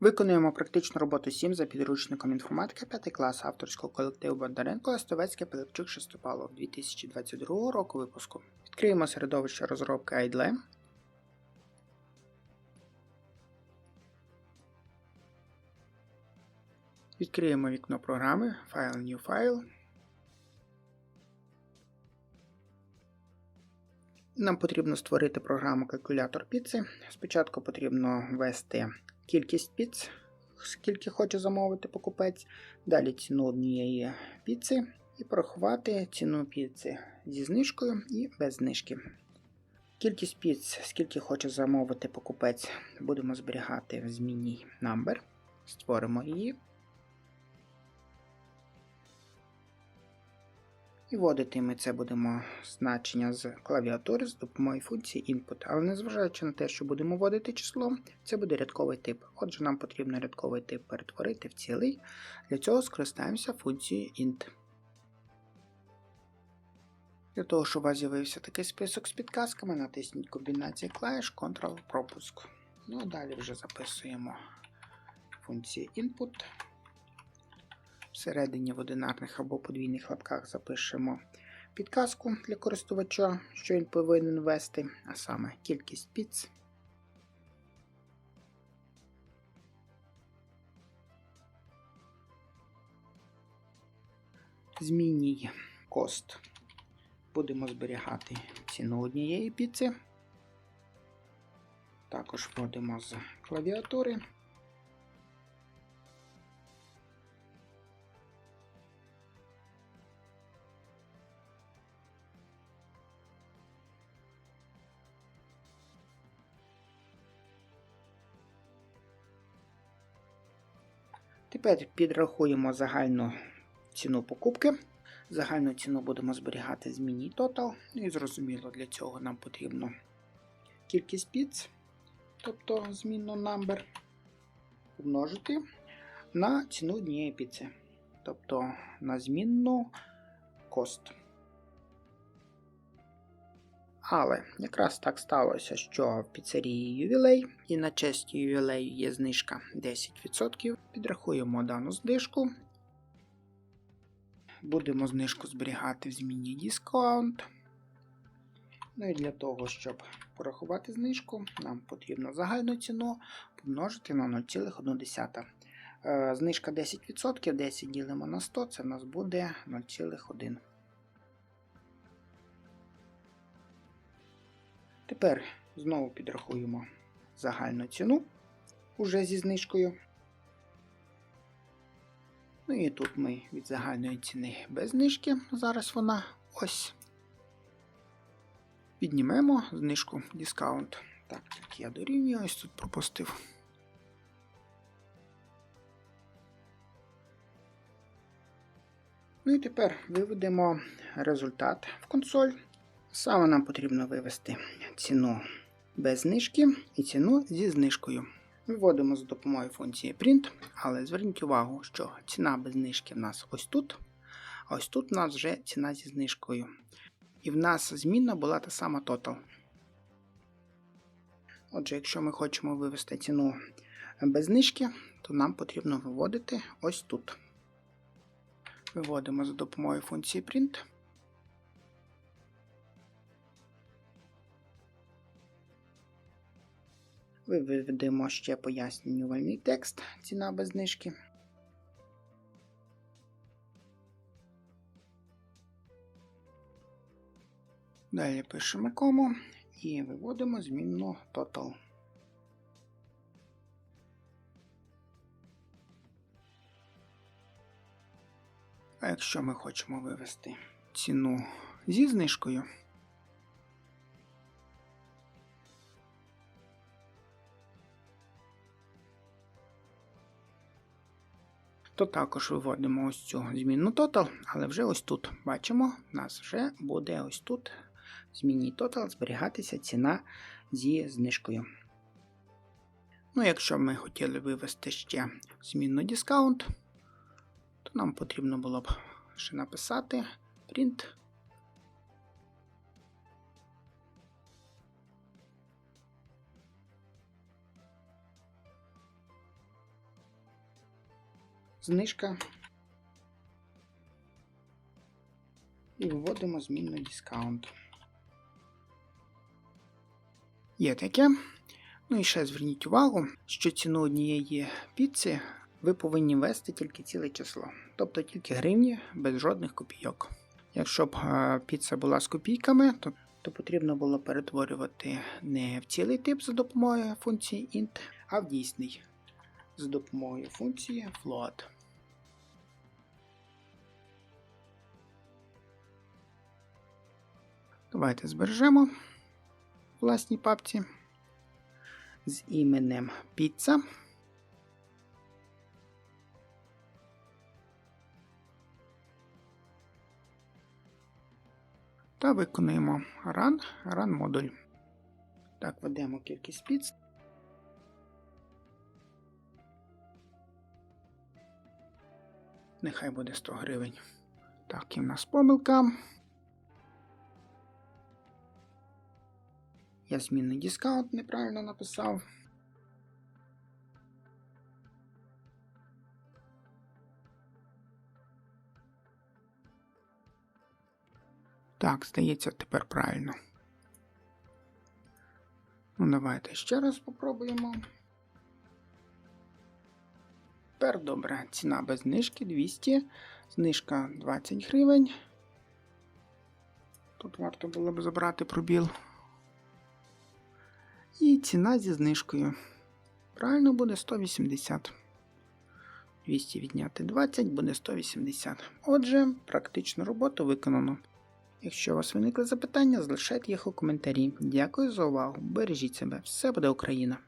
Виконуємо практичну роботу 7 за підручником інформатика 5 клас авторського колективу Бондаренко Остовецьке Пилипчук Шестопалов 2022 року випуску. Відкриємо середовище розробки IDLE. Відкриємо вікно програми File New File. Нам потрібно створити програму калькулятор піци. Спочатку потрібно ввести кількість піц, скільки хоче замовити покупець, далі ціну однієї піци і порахувати ціну піци зі знижкою і без знижки. Кількість піц, скільки хоче замовити покупець, будемо зберігати в змінній number. Створимо її. І вводити ми це будемо значення з клавіатури з допомогою функції input. Але незважаючи на те, що будемо вводити число, це буде рядковий тип. Отже, нам потрібно рядковий тип перетворити в цілий. Для цього скористаємося функцією int. Для того, щоб у вас з'явився такий список з підказками, натисніть комбінацію клавіш Ctrl-пропуск. Ну а далі вже записуємо функцію input. Всередині в одинарних або подвійних лапках запишемо підказку для користувача, що він повинен ввести, а саме кількість піц. Змінній кост. Будемо зберігати ціну однієї піци. Також вводимо з клавіатури. Тепер підрахуємо загальну ціну покупки. Загальну ціну будемо зберігати з міні Total. Ну і зрозуміло, для цього нам потрібно кількість піц, тобто змінну number, помножити на ціну однієї піци, тобто на змінну cost. Але якраз так сталося, що в піцерії ювілей і на честь ювілею є знижка 10%. Підрахуємо дану знижку. Будемо знижку зберігати в зміні Discount. Ну і для того, щоб порахувати знижку, нам потрібно загальну ціну помножити на 0,1. Е, Знижка 10%, 10 ділимо на 100, це в нас буде 0,1. Тепер знову підрахуємо загальну ціну уже зі знижкою. Ну і тут ми від загальної ціни без знижки, зараз вона ось. Піднімемо знижку дискаунт. Так, так я дорівнюю, ось тут пропустив. Ну і тепер виведемо результат в консоль. Саме нам потрібно вивести ціну без знижки і ціну зі знижкою. Виводимо за допомогою функції print, але зверніть увагу, що ціна без знижки в нас ось тут, а ось тут у нас вже ціна зі знижкою. І в нас змінна була та сама total. Отже, якщо ми хочемо вивести ціну без знижки, то нам потрібно виводити ось тут. Виводимо за допомогою функції print. Виведемо ще пояснювальний текст, ціна без знижки. Далі пишемо кому і виводимо змінну total. А якщо ми хочемо вивести ціну зі знижкою, то також виводимо ось цю змінну total, але вже ось тут. Бачимо, у нас вже буде ось тут в змінній total зберігатися ціна зі знижкою. Ну, якщо ми хотіли вивести ще змінну дискаунт, то нам потрібно було б ще написати print. Знижка. І вводимо змінну дискаунт. Є таке. Ну і ще зверніть увагу, що ціну однієї піци ви повинні ввести тільки ціле число, тобто тільки гривні без жодних копійок. Якщо б е, піца була з копійками, то, то потрібно було перетворювати не в цілий тип за допомогою функції int, а в дійсний за допомогою функції float. Давайте збережемо власній папці з іменем піца. Та виконуємо run, run модуль. Так, ведемо кількість піц. Нехай буде 100 гривень. Так, і в нас помилка. Я змінний дискаунт неправильно написав. Так, здається, тепер правильно. Ну, давайте ще раз попробуємо. Тепер добре. Ціна без знижки 200, знижка 20 гривень. Тут варто було б забрати пробіл. І ціна зі знижкою. Правильно буде 180. 200 відняти 20 буде 180. Отже, практичну роботу виконано. Якщо у вас виникли запитання, залишайте їх у коментарі. Дякую за увагу. Бережіть себе. Все буде Україна!